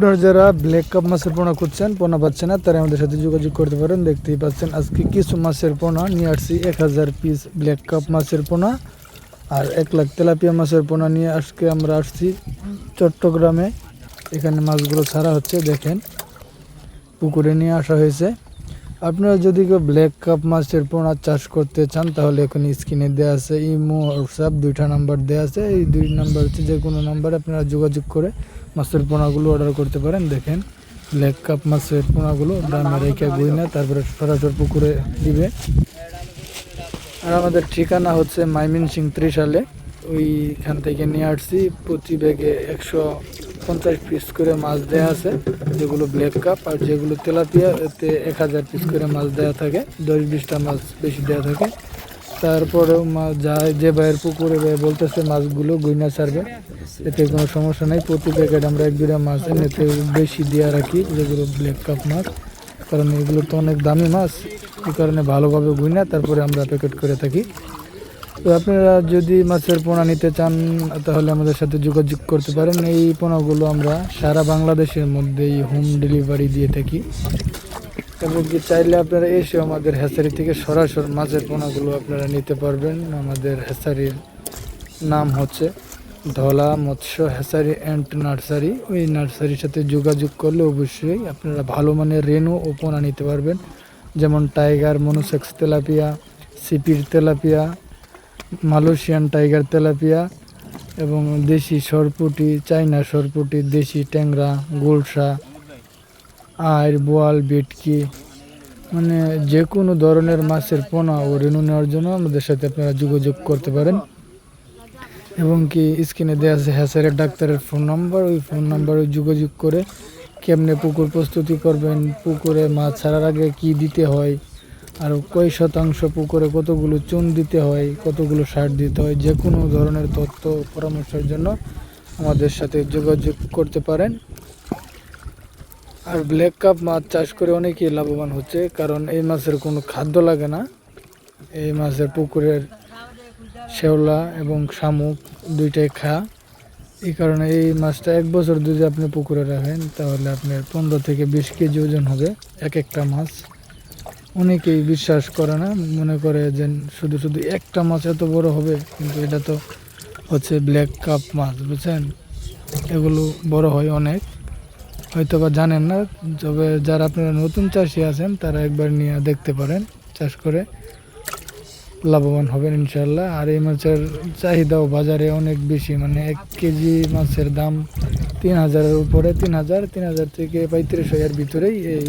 আপনারা যারা black cup মাছের পোনা খুঁজছেন, পোনা পাচ্ছেন না, তারা আমাদের সাথে যোগাযোগ করতে পারেন। দেখতেই পাচ্ছেন, আজকে কিছু মাছের পোনা নিয়ে আসছি। এক হাজার পিস ব্ল্যাক কাপ মাছের পোনা আর এক লাখ তেলাপিয়া মাছের পোনা নিয়ে আজকে আমরা আসছি চট্টগ্রামে। এখানে মাছগুলো ছাড়া হচ্ছে, দেখেন, পুকুরে নিয়ে আসা হয়েছে। আপনারা যদি কেউ ব্ল্যাক কাপ মাছের পোনা চাষ করতে চান, তাহলে এখন স্ক্রিনে দেওয়া আছে, ইমো, হোয়াটসঅ্যাপ, দুইটা নাম্বার দেওয়া আছে। এই দুই নাম্বার হচ্ছে যে কোনো নাম্বারে আপনারা যোগাযোগ করে মাছের পোনাগুলো অর্ডার করতে পারেন, দেখেন। ব্ল্যাক কাপ মাছের পোনাগুলো ড্রামে রেখে গুই না তারপরে সরাসরি পুকুরে দিবে। আর আমাদের ঠিকানা হচ্ছে মাইমিন সিং ত্রিশালে। ওইখান থেকে নিয়ে আসছি, প্রতি ব্যাগে একশো পঞ্চাশ পিস করে মাছ দেওয়া আছে, যেগুলো ব্ল্যাক কাপ, আর যেগুলো তেলাপিয়া এতে এক হাজার পিস করে মাছ দেওয়া থাকে, দশ বিশটা মাছ বেশি দেওয়া থাকে। তারপরেও মাছ যায়, যে ভাইয়ের পুকুরে ভাই বলতেছে মাছগুলো গুইনা ছাড়বে। এতে কোনো সমস্যা নেই। প্রতি প্যাকেট আমরা এক দুটা মাছ এতে বেশি দেওয়া রাখি, যেগুলো ব্ল্যাক কাপ মাছ। কারণ এগুলো তো অনেক দামি মাছ। এই কারণে ভালোভাবে গুইনা, তারপরে আমরা প্যাকেট করে থাকি। তো আপনারা যদি মাছের পোনা নিতে চান, তাহলে আমাদের সাথে যোগাযোগ করতে পারেন। এই পোনাগুলো আমরা সারা বাংলাদেশের মধ্যেই হোম ডেলিভারি দিয়ে থাকি। এবং কি চাইলে আপনারা এসে আমাদের হ্যাচারি থেকে সরাসরি মাছের পোনাগুলো আপনারা নিতে পারবেন। আমাদের হ্যাচারির নাম হচ্ছে ধলা মৎস্য হ্যাচারি অ্যান্ড নার্সারি। ওই নার্সারির সাথে যোগাযোগ করলে অবশ্যই আপনারা ভালো মানের রেনু ও পোনা নিতে পারবেন। যেমন টাইগার, মনোসেক্স তেলাপিয়া, সিপির তেলাপিয়া, মালয়েশিয়ান টাইগার তেলাপিয়া এবং দেশি সরপুটি চাইনা সরপুটি, দেশি ট্যাংরা, গোলসা আয়ের বোয়াল, বেটকি মানে যে কোনো ধরনের মাছের পোনা ও রেণু নেওয়ার জন্য আমাদের সাথে আপনারা যোগাযোগ করতে পারেন। এবং কি স্ক্রিনে দেওয়া আছে হ্যাসারের ডাক্তারের ফোন নাম্বার, ওই ফোন নাম্বারে যোগাযোগ করে কেমনে পুকুর প্রস্তুতি করবেন, পুকুরে মাছ ছাড়ার আগে কি দিতে হয়, আর কয় শতাংশ পুকুরে কতগুলো চুন দিতে হয়, কতগুলো সার দিতে হয়, যে কোনো ধরনের তথ্য পরামর্শের জন্য আমাদের সাথে যোগাযোগ করতে পারেন। আর ব্ল্যাক কাপ মাছ চাষ করে অনেকেই লাভবান হচ্ছে, কারণ এই মাছের কোনো খাদ্য লাগে না। এই মাছের পুকুরের শেওলা এবং শামুক দুইটাই খা। এই কারণে এই মাছটা এক বছর যদি আপনি পুকুরে রাখেন, তাহলে আপনার পনেরো থেকে বিশ কেজি ওজন হবে এক একটা মাছ। অনেকেই বিশ্বাস করে না, মনে করে যে শুধু শুধু একটা মাছ এত বড় হবে, কিন্তু এটা তো হচ্ছে ব্ল্যাক কাপ মাছ, বুঝছেন? এগুলো বড় হয় অনেক। হয়তো বা জানেন না, তবে যারা আপনারা নতুন চাষি আছেন, তারা একবার নিয়ে দেখতে পারেন, চাষ করে লাভবান হবেন ইনশাল্লাহ আর এই মাছের চাহিদাও বাজারে অনেক বেশি মানে এক কেজি মাছের দাম তিন হাজারের উপরে, তিন হাজার তিন হাজার থেকে পঁয়ত্রিশ হাজার ভিতরেই এই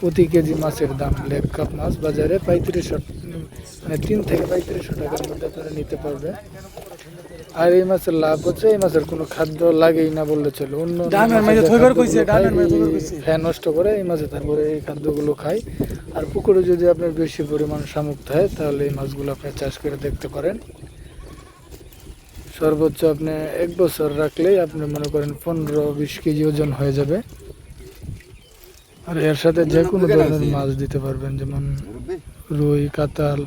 প্রতি কেজি মাছের দাম। লেপ কাপ মাছ বাজারে পঁয়ত্রিশশো মানে তিন থেকে পঁয়ত্রিশশো টাকার মধ্যে আপনারা নিতে পারবেন। আর এই মাছের লাভ হচ্ছে এই মাছের কোনো খাদ্য লাগেই না বললে চলে। অন্য অন্য ডানের মাঝে থইবার কইছে, ডানের মাঝে থইবার কইছে। ফ্যান নষ্ট করে এই মাছে তারপরে এই খাদ্যগুলো খায় আর পুকুরে যদি আপনার বেশি পরিমাণ শামুক থাকে তাহলে এই মাছগুলো আপনি চাষ করে দেখতে পারেন। সর্বোচ্চ আপনি এক বছর রাখলেই আপনি মনে করেন পনেরো বিশ কেজি ওজন হয়ে যাবে। আর এর সাথে যে কোনো ধরনের মাছ দিতে পারবেন যেমন রুই কাতাল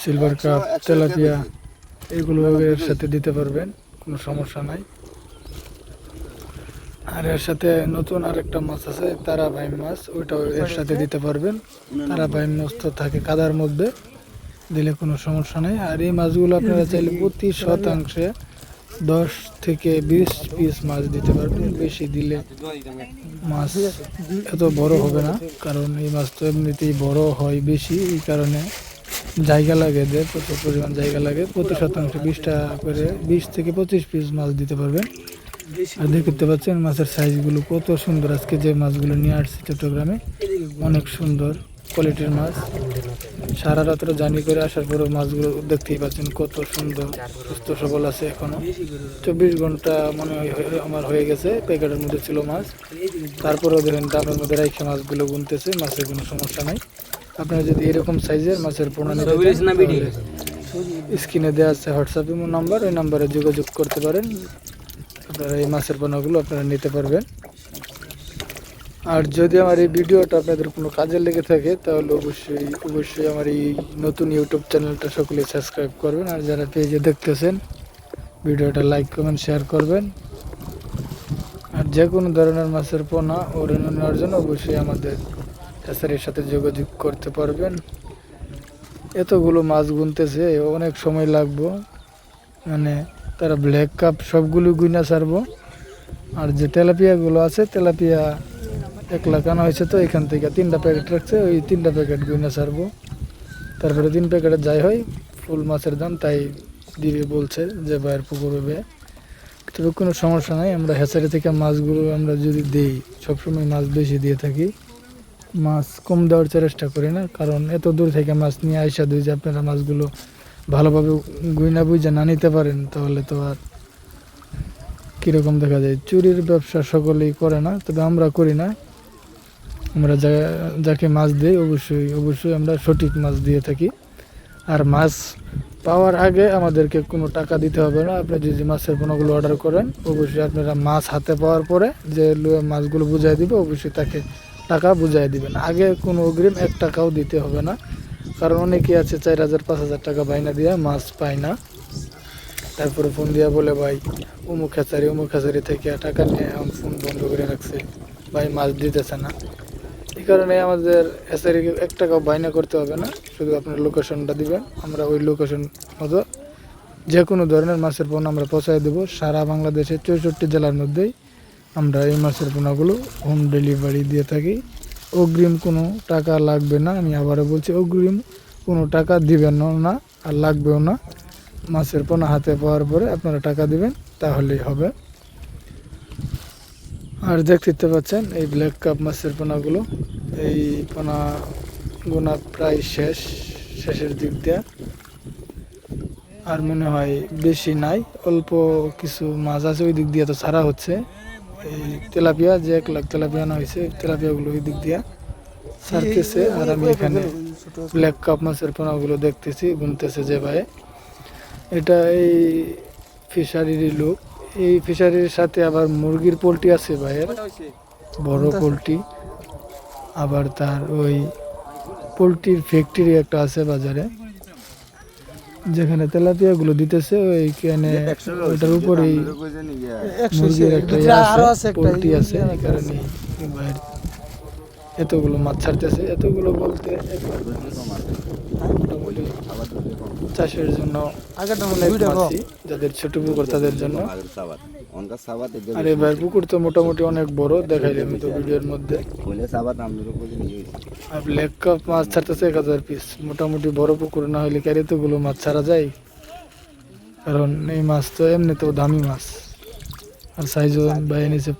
সিলভার কাপ তেলাপিয়া এগুলো এর সাথে দিতে পারবেন কোনো সমস্যা নাই। আর এর সাথে নতুন আরেকটা মাছ আছে তারা ভাইম মাছ ওইটাও এর সাথে দিতে পারবেন। তারা ভাইম মাছ তো থাকে কাদার মধ্যে দিলে কোনো সমস্যা নেই। আর এই মাছগুলো আপনারা চাইলে প্রতি শতাংশে দশ থেকে বিশ পিস মাছ দিতে পারবেন। বেশি দিলে মাছ এত বড় হবে না কারণ এই মাছ তো এমনিতেই বড় হয় বেশি এই কারণে জায়গা লাগে যে প্রচুর পরিমাণ জায়গা লাগে, প্রতি শতাংশ বিশটা করে বিশ থেকে পঁচিশ পিস মাছ দিতে পারবেন। আর দেখতে পাচ্ছেন মাছের সাইজগুলো কত সুন্দর। আজকে যে মাছগুলো নিয়ে আসছে চট্টগ্রামে, অনেক সুন্দর কোয়ালিটির মাছ। সারা রাত্র জানি করে আসার পরে মাছগুলো দেখতেই পাচ্ছেন কত সুন্দর, সুস্থ সবল আছে এখনও। চব্বিশ ঘণ্টা মনে হয় আমার হয়ে গেছে, প্যাকেটের মধ্যে ছিল মাছ। তারপরেও দেখেন ডাবের মধ্যে রাইখে মাছগুলো গুনতেছে, মাছের কোনো সমস্যা নাই। আপনারা যদি এরকম সাইজের মাছের পোনা নিতে স্ক্রিনে দেওয়া আছে হোয়াটসঅ্যাপ ইমো নাম্বার ওই নাম্বারে যোগাযোগ করতে পারেন। আপনারা এই মাছের পোনাগুলো আপনারা নিতে পারবেন। আর যদি আমার এই ভিডিওটা আপনাদের কোনো কাজে লেগে থাকে তাহলে অবশ্যই অবশ্যই আমার এই নতুন ইউটিউব চ্যানেলটা সকলে সাবস্ক্রাইব করবেন। আর যারা পেজে দেখতেছেন ভিডিওটা লাইক কমেন্ট শেয়ার করবেন। আর যে কোনো ধরনের মাছের পোনা ও ঋণ নেওয়ার জন্য অবশ্যই আমাদের হ্যাচারির সাথে যোগাযোগ করতে পারবেন। এতগুলো মাছ গুনতেছে, অনেক সময় লাগবো। মানে তারা ব্ল্যাক কাপ সবগুলো গুইনা ছাড়বো। আর যে তেলাপিয়াগুলো আছে, তেলাপিয়া এক লাখ আনা হয়েছে তো, এখান থেকে তিনটা প্যাকেট রাখছে, ওই তিনটা প্যাকেট গুইনা ছাড়বো। তারপরে তিন প্যাকেটে যাই হয়, ফুল মাছের দাম তাই দিবে বলছে যে বাইরের পুকুর হবে তবে কোনো সমস্যা নাই, আমরা হ্যাচারি থেকে মাছগুলো আমরা যদি দিই, সবসময় মাছ বেশি দিয়ে থাকি। মাছ কম দেওয়ার চেষ্টা করি না, কারণ এত দূর থেকে মাছ নিয়ে আইসা দুই যে আপনারা মাছগুলো ভালোভাবে গুইনা বুঝে না নিতে পারেন, তাহলে তো আর কীরকম দেখা যায়? চুরির ব্যবসা সকলেই করে না, তবে আমরা করি না। আমরা যা, যাকে মাছ দিই, অবশ্যই অবশ্যই আমরা সঠিক মাছ দিয়ে থাকি। আর মাছ পাওয়ার আগে আমাদেরকে কোনো টাকা দিতে হবে না। আপনি যদি মাছের পোনাগুলো অর্ডার করেন, অবশ্যই আপনারা মাছ হাতে পাওয়ার পরে যে মাছগুলো বুঝাই দিবে, অবশ্যই তাকে টাকা বুঝাই দিবেন। আগে কোনো অগ্রিম এক টাকাও দিতে হবে না। কারণ অনেকেই আছে চার হাজার, পাঁচ হাজার টাকা বাইনা দিয়ে মাছ পায় না। তারপরে ফোন দিয়া বলে, ভাই, অমুক খেচারি অমুক খেচারি থেকে টাকা নিয়ে এখন ফোন বন্ধ করে রাখছে। ভাই, মাছ দিতেছে না। এই কারণে আমাদের এসআরিকে এক টাকাও বাইনা করতে হবে না। শুধু আপনার লোকেশনটা দিবেন। আমরা ওই লোকেশন মতো যে কোনো ধরনের মাছের পণ্য আমরা পৌঁছায় দেবো। সারা বাংলাদেশের চৌষট্টি জেলার মধ্যেই আমরা এই মাছের পোনাগুলো হোম ডেলিভারি দিয়ে থাকি। অগ্রিম কোনো টাকা লাগবে না, আমি আবারও বলছি, অগ্রিম কোনো টাকা দিবেন না আর লাগবেও না। মাছের পোনা হাতে পাওয়ার পরে আপনারা টাকা দিবেন, তাহলেই হবে। আর দেখতে পাচ্ছেন, এই ব্ল্যাক কাপ মাছের পোনাগুলো, এই পোনা গোনা প্রায় শেষ, শেষের দিক দিয়ে। আর মনে হয় বেশি নাই, অল্প কিছু মাছ আছে ওই দিক দিয়ে তো ছাড়া হচ্ছে। এই তেলাপিয়া যে এক লাখ তেলাপিয়া আনা হয়েছে তেলাপিয়াগুলো ওই দিক দিয়ে ছাড়তেছে আর আমি এখানে ব্ল্যাক কাপ মাছের পোনাগুলো দেখতেছি গুনতেছে যে ভাই। এটা এই ফিশারির লোক। এই ফিশারির সাথে আবার মুরগির পোলট্রি আছে ভাইয়ের। বড় পোলট্রি। আবার তার ওই পোলট্রির ফ্যাক্টরি একটা আছে বাজারে। যেখানে তেলাপিয়াগুলো দিতেছে ওইখানে ওইটার উপরেই মুরগির একটা ইয়ে আছে পোলট্রি আছে এই কারণে এতগুলো মাছ ছাড়তেছে এতগুলো বলতে মোটামুটি চাষের জন্য যাদের ছোট পুকুর তাদের জন্য। আর এবার পুকুর তো মোটামুটি অনেক বড় দেখাইলাম তো ভিডিওর মধ্যে। আর কাপ মাছ ছাড়তেছে এক হাজার পিস মোটামুটি বড় পুকুর না হলে ক্যারি গুলো মাছ ছাড়া যায়? কারণ এই মাছ তো এমনিতেও দামি মাছ। আর সাইজও বাইরে নিচে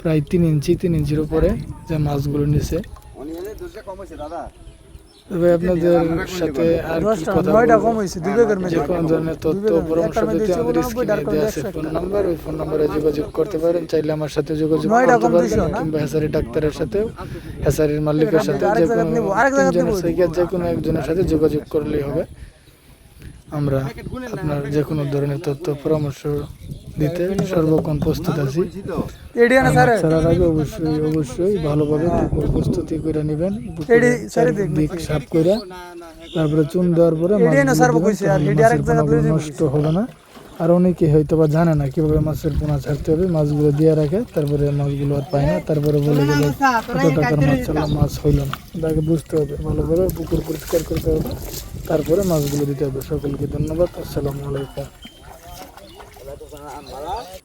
প্রায় তিন ইঞ্চি তিন ইঞ্চির উপরে যে মাছগুলো নিচে তবে আপনাদের সাথে আর কি কথা? যে কোনো ধরনের তথ্য পরামর্শ দিতে আমাদের স্ক্রিনে দেওয়া আছে ফোন নাম্বার ওই ফোন নাম্বারে যোগাযোগ করতে পারেন। চাইলে আমার সাথে যোগাযোগ করতে পারবেন কিংবা হেসারি ডাক্তারের সাথেও। হেসারির মালিকের সাথে যে কোনো তিনজনের যে কোনো একজনের সাথে যোগাযোগ করলেই হবে। আমরা আপনার যে কোনো ধরনের তথ্য পরামর্শ দিতে সর্বক্ষণ প্রস্তুত আছি। আগে অবশ্যই অবশ্যই ভালোভাবে পুকুর প্রস্তুতি করে নেবেন। চারিদিক সাফ করে তারপরে চুন দেওয়ার পরে নষ্ট হবে না। আর অনেকে হয়তো বা জানে না কীভাবে মাছের পোনা ছাড়তে হবে। মাছগুলো দিয়ে রাখে তারপরে মাছগুলো আর পায় না। তারপরে বলে গেলে কত টাকার মাছ ছাড়লাম মাছ হইল না। তাকে বুঝতে হবে ভালোভাবে পুকুর পরিষ্কার করতে হবে। তারপরে মাছগুলো দিতে হবে। সকলকে ধন্যবাদ। আসসালামু আলাইকুম।